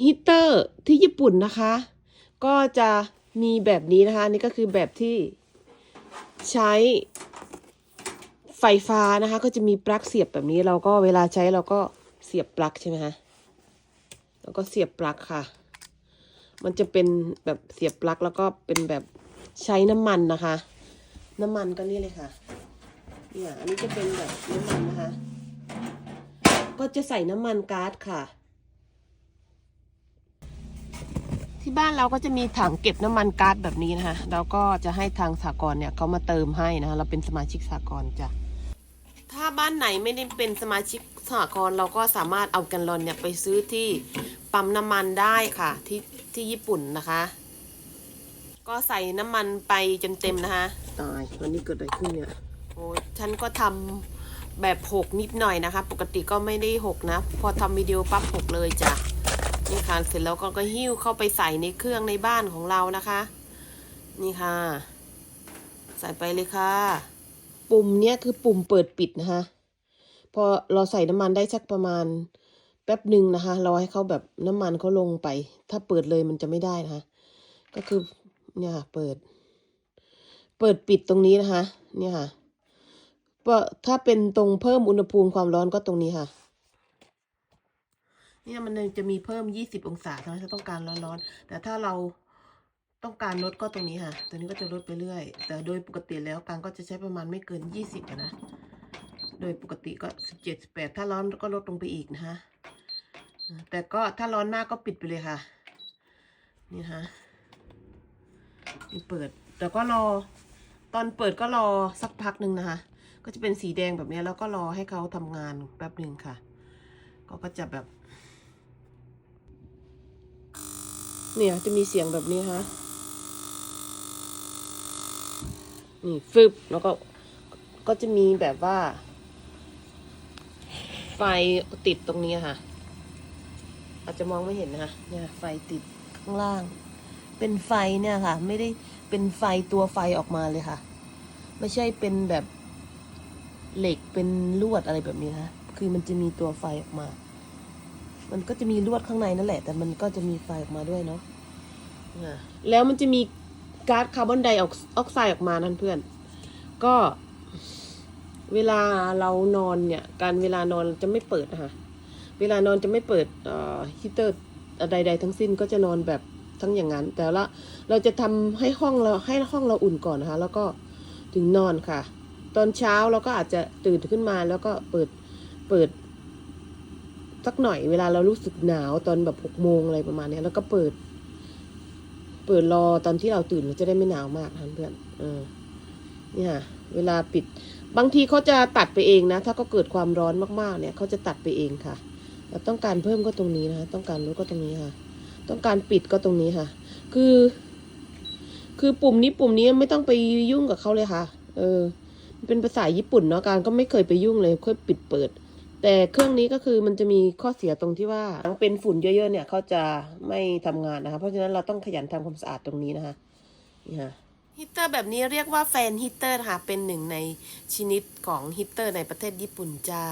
ฮีเตอร์ที่ญี่ปุ่นนะคะ ก็จะมีแบบนี้นะคะ นี่ก็คือแบบที่ใช้ไฟฟ้านะคะ ก็จะมีปลั๊กเสียบแบบนี้ เราก็เวลาใช้เราก็เสียบปลั๊กใช่ไหมคะแล้วก็เสียบปลั๊กค่ะ มันจะเป็นแบบเสียบปลั๊กแล้วก็เป็นแบบใช้น้ำมันนะคะ น้ำมันก็นี่เลยค่ะเนี่ยอันนี้จะเป็นแบบน้ำมันนะคะ ก็จะใส่น้ำมันก๊าซค่ะ ที่บ้านเราก็จะมีถังเก็บน้ำมันก๊าซแบบนี้นะคะเราก็จะให้ทางสากลเนี่ยเขามาเติมให้นะคะเราเป็นสมาชิกสากลจ้ะถ้าบ้านไหนไม่ได้เป็นสมาชิกสหกรณ์เราก็สามารถเอาแกันลอนเนี่ยไปซื้อที่ปั๊มน้ำมันได้ค่ะที่ที่ญี่ปุ่นนะคะ ก็ใส่น้ำมันไปจนเต็มนะคะตายวันนี้เกิดอะไรขึ้นเนี่ยโอ้ฉันก็ทำแบบหกนิดหน่อยนะคะ ปกติก็ไม่ได้หกนะ พอทำวิดีโอปั๊บหกเลยจ้ะ นี่ค่ะเสร็จแล้วก็ก็หิ้วเข้าไปใส่ในเครื่องในบ้านของเรานะคะ นี่ค่ะ ใส่ไปเลยค่ะ ปุ่มเนี้ยคือปุ่มเปิดปิดนะคะ พอเราใส่น้ำมันได้สักประมาณแป๊บหนึ่งนะคะรอให้เขาแบบน้ำมันเขาลงไป ถ้าเปิดเลยมันจะไม่ได้นะคะ ก็คือเนี่ยค่ะเปิด เปิดปิดตรงนี้นะคะ เนี่ยค่ะถ้าเป็นตรงเพิ่มอุณหภูมิความร้อนก็ตรงนี้ค่ะ เนี่ยมันจะมีเพิ่มยี่สิบองศาถ้าต้องการร้อนๆ แต่ถ้าเราต้องการลดก็ตรงนี้ค่ะ ตัวนี้ก็จะลดไปเรื่อย แต่โดยปกติแล้วการก็จะใช้ประมาณไม่เกินยี่สิบนะ โดยปกติก็สิบเจ็ดสิบแปดถ้าร้อนก็ลดลงไปอีกนะคะ แต่ก็ถ้าร้อนมากก็ปิดไปเลยค่ะ นี่นะคะนี่เปิด แต่ก็รอ ตอนเปิดก็รอสักพักหนึ่งนะคะ ก็จะเป็นสีแดงแบบนี้แล้วก็รอให้เขาทำงานแป๊บหนึ่งค่ะ ก็ก็จะแบบ เนี่ยจะมีเสียงแบบนี้ฮะ นี่ฟึบแล้วก็ก็จะมีแบบว่า ไฟติดตรงนี้ค่ะ อาจจะมองไม่เห็นนะคะเนี่ยไฟติดข้างล่าง เป็นไฟเนี่ยค่ะ ไม่ได้เป็นไฟตัวไฟออกมาเลยค่ะ ไม่ใช่เป็นแบบเหล็กเป็นลวดอะไรแบบนี้นะคะคือมันจะมีตัวไฟออกมา มันก็จะมีลวดข้างในนั่นแหละ แต่มันก็จะมีไฟออกมาด้วยเนาะอะแล้วมันจะมีก๊าซคาร์บอนไดออกไซด์ออกมานั่นเพื่อน ก็เวลาเรานอนเนี่ย การเวลานอนจะไม่เปิดนะคะเวลานอนจะไม่เปิดเอ่อฮีเตอร์ใด ๆ ทั้งสิ้นก็จะนอนแบบทั้งอย่างนั้น แต่ละเราจะทำให้ห้องเราให้ห้องเราอุ่นก่อนนะคะ แล้วก็ถึงนอนค่ะ ตอนเช้าเราก็อาจจะตื่นขึ้นมาแล้วก็เปิดเปิด สักหน่อยเวลาเรารู้สึกหนาวตอนแบบหกโมงอะไรประมาณนี้แล้วก็เปิด เปิดรอตอนที่เราตื่นเราจะได้ไม่หนาวมากนเพื่อนเออนี่ค่ะเวลาปิด บางทีเขาจะตัดไปเองนะ ถ้าเขาเกิดความร้อนมากๆ เนี่ยเขาจะตัดไปเองค่ะเราต้องการเพิ่มก็ตรงนี้นะคะต้องการลดก็ตรงนี้ค่ะ ต้องการปิดก็ตรงนี้ค่ะ คือ คือปุ่มนี้ปุ่มนี้ไม่ต้องไปยุ่งกับเขาเลยค่ะ เออ เป็นภาษาญี่ปุ่นเนาะการก็ไม่เคยไปยุ่งเลยค่อยปิดเปิด แต่เครื่องนี้ก็คือมันจะมีข้อเสียตรงที่ว่าเป็นฝุ่นเยอะๆเนี่ยเขาจะไม่ทำงานนะคะ เพราะฉะนั้นเราต้องขยันทำความสะอาดตรงนี้นะคะนี่ค่ะฮีเตอร์แบบนี้เรียกว่าแฟนฮีเตอร์ค่ะเป็นหนึ่งในชนิดของฮีเตอร์ในประเทศญี่ปุ่นจ้า